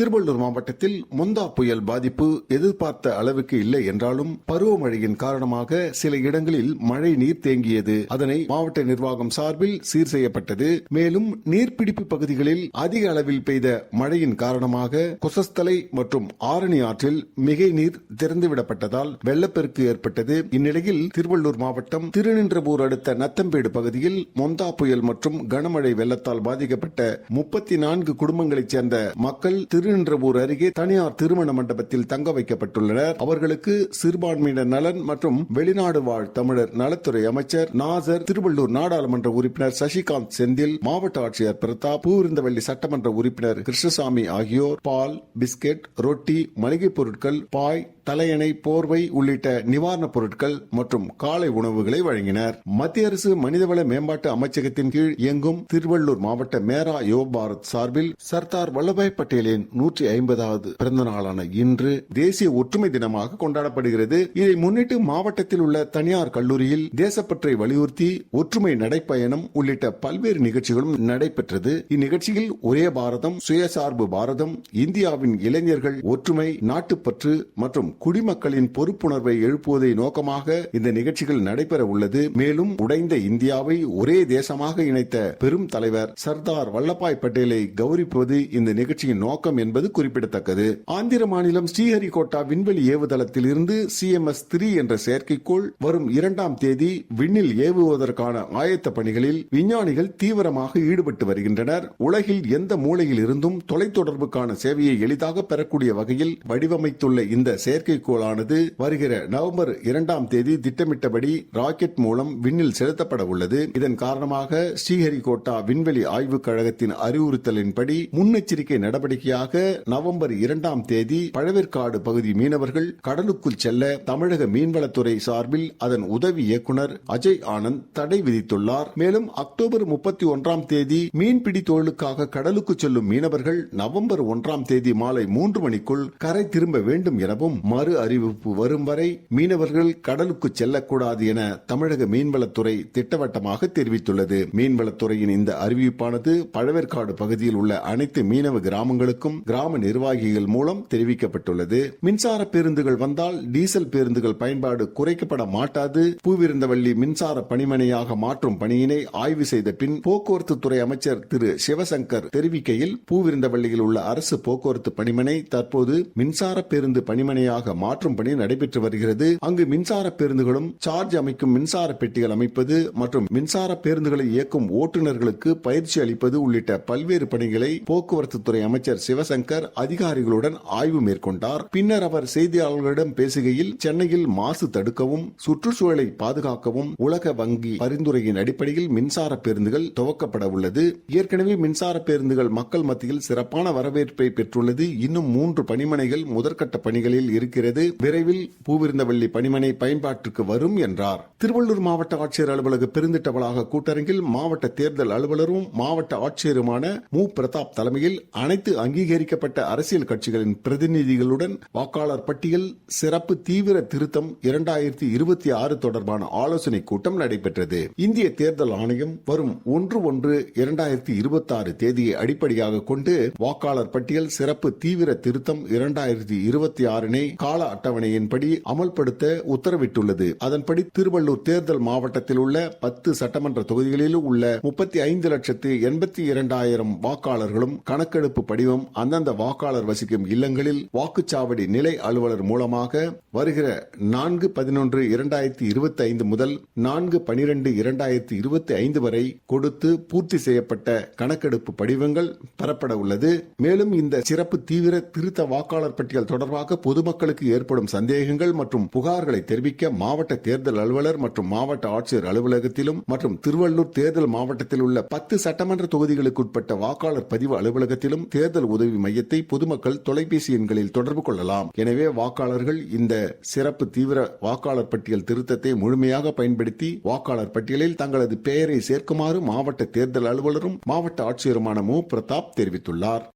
திருவள்ளூர் மாவட்டத்தில் முந்தா புயல் பாதிப்பு எதிர்பார்த்த அளவுக்கு இல்லை என்றாலும் பருவமழையின் காரணமாக சில இடங்களில் மழை நீர் தேங்கியது. அதனை மாவட்ட நிர்வாகம் சார்பில் சீர் செய்யப்பட்டது. மேலும் நீர்பிடிப்பு பகுதிகளில் அதிக அளவில் பெய்த மழையின் காரணமாக குசஸ்தலை மற்றும் ஆரணி ஆற்றில் மிகை நீர் திறந்துவிடப்பட்டதால் வெள்ளப்பெருக்கு ஏற்பட்டது. இந்நிலையில் திருவள்ளூர் மாவட்டம் திருநின்றபூர் அடுத்த நத்தம்பேடு பகுதியில் மொந்தா புயல் மற்றும் கனமழை வெள்ளத்தால் பாதிக்கப்பட்ட முப்பத்தி நான்கு குடும்பங்களைச் சேர்ந்த மக்கள் திரு திருநின்றவூர் அருகே தனியார் திருமண மண்டபத்தில் தங்க வைக்கப்பட்டுள்ளனர். அவர்களுக்கு சிறுபான்மையினர் நலன் மற்றும் வெளிநாடு வாழ் தமிழர் நலத்துறை அமைச்சர் நாசர் திருவள்ளூர் நாடாளுமன்ற உறுப்பினர் சசிகாந்த் செந்தில் மாவட்ட ஆட்சியர் பிரதாப் பூவிருந்தவள்ளி சட்டமன்ற உறுப்பினர் கிருஷ்ணசாமி ஆகியோர் பால் பிஸ்கெட் ரொட்டி மளிகைப் பொருட்கள் பாய் தலையணை போர்வை உள்ளிட்ட நிவாரணப் பொருட்கள் மற்றும் காலை உணவுகளை வழங்கினர். மத்திய அரசு மனிதவள மேம்பாட்டு அமைச்சகத்தின் கீழ் இயங்கும் திருவள்ளூர் மாவட்ட மேரா யோ பாரத் சார்பில் சர்தார் வல்லபாய் பட்டேலின் நூற்றி ஐம்பதாவது பிறந்த நாளான இன்று தேசிய ஒற்றுமை தினமாக கொண்டாடப்படுகிறது. இதை முன்னிட்டு மாவட்டத்தில் உள்ள தனியார் கல்லூரியில் தேசப்பற்றை வலியுறுத்தி ஒற்றுமை நடைப்பயணம் உள்ளிட்ட பல்வேறு நிகழ்ச்சிகளும் நடைபெற்றது. இந்நிகழ்ச்சியில் ஒரே பாரதம் சுயசார்பு பாரதம் இந்தியாவின் இளைஞர்கள் ஒற்றுமை நாட்டுப்பற்று மற்றும் குடிமக்களின் பொறுப்புணர்வை எழுப்புவதை நோக்கமாக இந்த நிகழ்ச்சிகள் நடைபெற உள்ளது. மேலும் உடைந்த இந்தியாவை ஒரே தேசமாக இணைத்த பெரும் தலைவர் சர்தார் வல்லபாய் பட்டேலை கௌரிப்பது இந்த நிகழ்ச்சியின் நோக்கம் என்பது குறிப்பிடத்தக்கது. ஆந்திர மாநிலம் ஸ்ரீஹரிகோட்டா விண்வெளி ஏவுதளத்தில் இருந்து சிஎம்எஸ் த்ரீ என்ற செயற்கைக்கோள் வரும் இரண்டாம் தேதி விண்ணில் ஏவுவதற்கான ஆயத்த பணிகளில் விஞ்ஞானிகள் தீவிரமாக ஈடுபட்டு வருகின்றனர். உலகில் எந்த மூலையில் இருந்தும் தொலைத்தொடர்புக்கான சேவையை எளிதாக பெறக்கூடிய வகையில் வடிவமைத்துள்ள இந்த செயற்கை செயற்கைக்கோளானது வருகிற நவம்பர் இரண்டாம் தேதி திட்டமிட்டபடி ராக்கெட் மூலம் விண்ணில் செலுத்தப்பட உள்ளது. இதன் காரணமாக ஸ்ரீஹரிகோட்டா விண்வெளி ஆய்வுக் கழகத்தின் அறிவுறுத்தலின்படி முன்னெச்சரிக்கை நடவடிக்கையாக நவம்பர் இரண்டாம் தேதி பழவேற்காடு பகுதி மீனவர்கள் கடலுக்குள் செல்ல தமிழக மீன்வளத்துறை சார்பில் அதன் உதவி இயக்குநர் அஜய் ஆனந்த் தடை விதித்துள்ளார். மேலும் அக்டோபர் முப்பத்தி ஒன்றாம் தேதி மீன்பிடி தொழிலுக்காக கடலுக்கு செல்லும் மீனவர்கள் நவம்பர் ஒன்றாம் தேதி மாலை மூன்று மணிக்குள் கரை திரும்ப வேண்டும் எனவும் மறு அறிவிப்பு வரும் வரை மீனவர்கள் கடலுக்கு செல்லக்கூடாது என தமிழக மீன்வளத்துறை திட்டவட்டமாக தெரிவித்துள்ளது. மீன்வளத்துறையின் இந்த அறிவிப்பானது பழவேற்காடு பகுதியில் உள்ள அனைத்து மீனவ கிராமங்களுக்கும் கிராம நிர்வாகிகள் மூலம் தெரிவிக்கப்பட்டுள்ளது. மின்சார பேருந்துகள் வந்தால் டீசல் பேருந்துகள் பயன்பாடு குறைக்கப்பட மாட்டாது. பூவிருந்தவள்ளி மின்சார பணிமனையாக மாற்றும் பணியினை ஆய்வு செய்த பின் போக்குவரத்து துறை அமைச்சர் திரு சிவசங்கர் தெரிவிக்கையில் பூவிருந்தவள்ளியில் உள்ள அரசு போக்குவரத்து பணிமனை தற்போது மின்சார பேருந்து பணிமனையாக மாற்றும் பணி நடைபெற்று வருகிறது. அங்கு மின்சார பேருந்துகளும் சார்ஜ் அமைக்கும் மின்சார பெட்டிகள் அமைப்பது மற்றும் மின்சார பேருந்துகளை இயக்கும் ஓட்டுநர்களுக்கு பயிற்சி அளிப்பது உள்ளிட்ட பல்வேறு பணிகளை போக்குவரத்து துறை அமைச்சர் சிவசங்கர் அதிகாரிகளுடன் ஆய்வு மேற்கொண்டார். பின்னர் அவர் செய்தியாளர்களிடம் பேசுகையில் சென்னையில் மாசு தடுக்கவும் சுற்றுச்சூழலை பாதுகாக்கவும் உலக வங்கி பரிந்துரையின் அடிப்படையில் மின்சார பேருந்துகள் துவக்கப்பட உள்ளது. ஏற்கனவே மின்சார பேருந்துகள் மக்கள் மத்தியில் சிறப்பான வரவேற்பை பெற்றுள்ளது. இன்னும் மூன்று பணிமனைகள் முதற்கட்ட பணிகளில் இருக்கிறது. விரைவில் பூவிருந்தவள்ளி பணிமனை பயன்பாட்டிற்கு வரும் என்றார். திருவள்ளூர் மாவட்ட ஆட்சியர் அலுவலக பெருந்திட்ட வளாக கூட்டரங்கில் மாவட்ட தேர்தல் அலுவலரும் மாவட்ட ஆட்சியருமான மு. பிரதாப் தலைமையில் அனைத்து அங்கீகரிக்கப்பட்ட அரசியல் கட்சிகளின் பிரதிநிதிகளுடன் வாக்காளர் பட்டியல் சிறப்பு தீவிர திருத்தம் இரண்டாயிரத்தி இருபத்தி ஆறு தொடர்பான ஆலோசனைக் கூட்டம் நடைபெற்றது. இந்திய தேர்தல் ஆணையம் வரும் ஒன்று ஒன்று இரண்டாயிரத்தி இருபத்தி ஆறு தேதியை அடிப்படையாக கொண்டு வாக்காளர் பட்டியல் சிறப்பு தீவிர திருத்தம் இரண்டாயிரத்தி இருபத்தி ஆறினை கால அட்டவணையின்படி அமல்படுத்த உத்தரவிட்டுள்ளது. அதன்படி திருவள்ளூர் தேர்தல் மாவட்டத்தில் உள்ள பத்து சட்டமன்ற தொகுதிகளில் உள்ள முப்பத்தி ஐந்து லட்சத்து எண்பத்தி இரண்டாயிரம் வாக்காளர்களும் கணக்கெடுப்பு படிவம் அந்தந்த வாக்காளர் வசிக்கும் இல்லங்களில் வாக்குச்சாவடி நிலை அலுவலர் மூலமாக வருகிற நான்கு பதினொன்று இரண்டாயிரத்தி இருபத்தி ஐந்து முதல் நான்கு பனிரெண்டு இரண்டாயிரத்தி இருபத்தி ஐந்து வரை கொடுத்து பூர்த்தி செய்யப்பட்ட கணக்கெடுப்பு படிவங்கள் பெறப்பட உள்ளது. மேலும் இந்த சிறப்பு தீவிர திருத்த வாக்காளர் பட்டியல் தொடர்பாக பொதுமக்கள் மக்களுக்கு ஏற்படும் சந்தேகங்கள் மற்றும் புகார்களை தெரிவிக்க மாவட்ட தேர்தல் அலுவலர் மற்றும் மாவட்ட ஆட்சியர் அலுவலகத்திலும் மற்றும் திருவள்ளூர் தேர்தல் மாவட்டத்தில் உள்ள பத்து சட்டமன்ற தொகுதிகளுக்குட்பட்ட வாக்காளர் பதிவு அலுவலகத்திலும் தேர்தல் உதவி மையத்தை பொதுமக்கள் தொலைபேசி எண்களில் தொடர்பு கொள்ளலாம். எனவே வாக்காளர்கள் இந்த சிறப்பு தீவிர வாக்காளர் பட்டியல் திருத்தத்தை முழுமையாக பயன்படுத்தி வாக்காளர் பட்டியலில் தங்களது பெயரை சேர்க்குமாறு மாவட்ட தேர்தல் அலுவலரும் மாவட்ட ஆட்சியருமான மு. பிரதாப் தெரிவித்துள்ளார்.